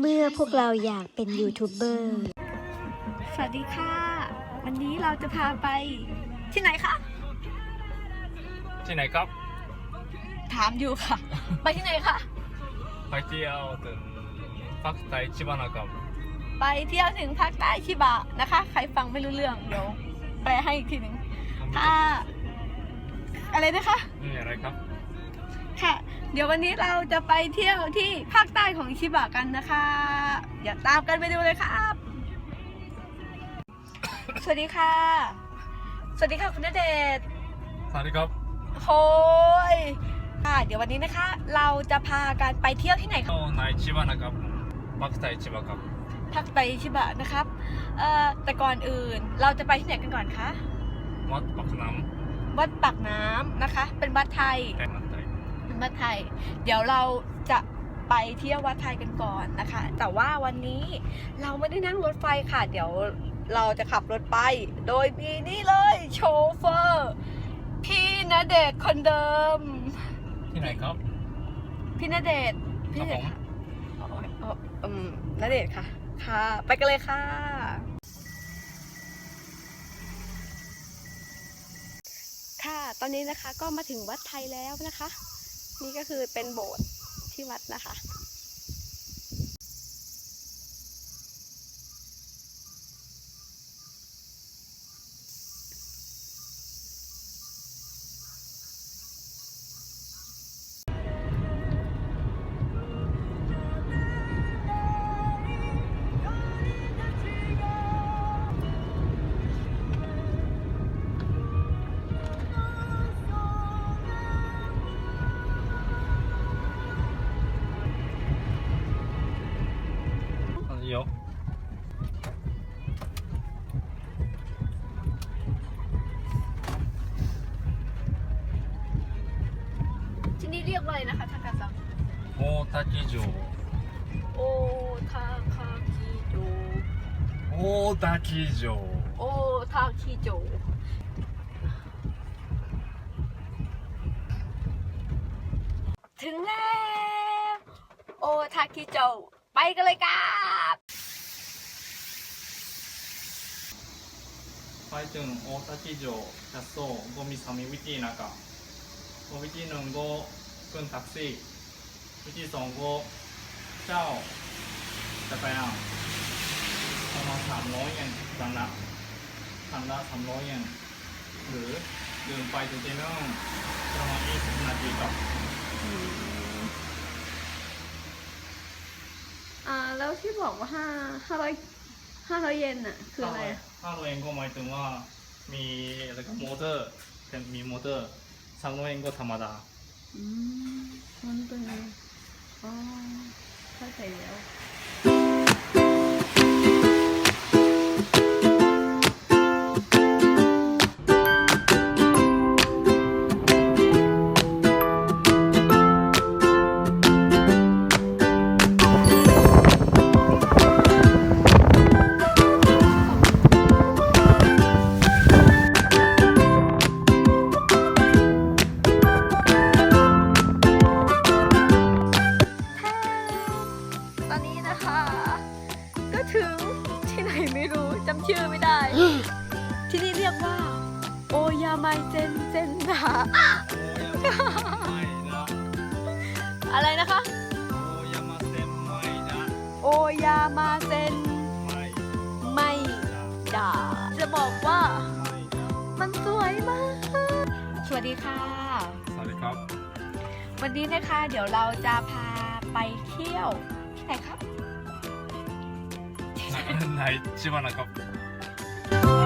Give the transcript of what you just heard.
เมื่อพวกเราอยากเป็นยูทูบเบอร์ สวัสดีค่ะ วันนี้เราจะพาไปที่ไหนคะ ที่ไหนครับ ถามอยู่ค่ะ ไปที่ไหนคะ ไปเที่ยวถึงภาคใต้ชิบานะครับ ไปเที่ยวถึงภาคใต้ชิบะนะคะ ใครฟังไม่รู้เรื่องเดี๋ยวแปลให้อีกทีหนึ่งค่ะอะไรนะคะ นี่อะไรครับค่ะเดี๋ยววันนี้เราจะไปเที่ยวที่ภาคใต้ของชิบะกันนะคะอย่าตามกันไปดูเลยครับ สวัสดีค่ะ สวัสดีค่ะคุณณเดชน์สวัสดีครับโอ้ยค่ะ เดี๋ยววันนี้นะคะ เราจะพากันไปเที่ยวที่ไหนคะเที่ยวในชิบานะครับภาคใต้ชิบะครับภาคใต้ชิบะนะครับเอ่อแต่ก่อนอื่นเราจะไปที่ไหนกันก่อนคะ วัดปักน้วัดปากน้ำนะคะ เป็นวัดไทยำแต่มันไทยเป็น วัดไทย เดี๋ยวเราจะไปเที่ยววัดไทยกันก่อนนะคะ แต่ว่าวันนี้เราไม่ได้นั่งรถไฟค่ะ เดี๋ยวเราจะขับรถไป โดยมีนี่เลยโชเฟอร์ พี่ณเดชน์คนเดิม ที่ไหนครับ พี่ณเดชน์พี่ณเดชน์ครับค่ะอ๋ออ๋ออืมณเดชน์ค่ะ ค่ะ ไปกันเลยค่ะ ค่ะ ตอนนี้นะคะก็มาถึงวัดไทยแล้วนะคะ นี่ก็คือเป็นโบสถ์ที่วัดนะคะ いいよ ที่นี่เรียกว่าอะไรนะคะทากาซัง 大滝城 โอทาคาคิโจ 大滝城 โอทาคิโจ ถึงแล้ว โอทาคิโจ ไปกันเลยครับไปถึงโอซากิโจชัสโซโกมิสามิวิจินะครับวิจิหนึ่งก็ขึ้นแท็กซี่วิจิสองก็เจ้าจะไปเอาประมาณสามร้อยเยนครั้งละครั้งละสามร้อยเยนหรือเดินไปถึงเจนเนอร์ประมาณยี่สิบนาทีกับ แล้วที่บอกว่าห้าห้าร้อยห้าร้อยเยนอะคืออะไรอะห้าร้อยเยนก็หมายถึงว่ามีอะไรก็มอเตอร์มีมอเตอร์สามร้อยเยนก็ธรรมดาอืมมันเป็นอ๋อเข้าใจแล้ว อนนี้นะคะ ก็ถึงที่ไหนไม่รู้จำชื่อไม่ได้ ที่นี่เรียกว่า โอยาไมเซนเซนดาอะไรนะคะ โอยามาเซนไม่ดาจะบอกว่ามันสวยมาก สวัสดีค่ะ สวัสดีครับ วันนี้นะคะเดี๋ยวเราจะพาไปเที่ยว ที่ไหนครับในชิบานะครับ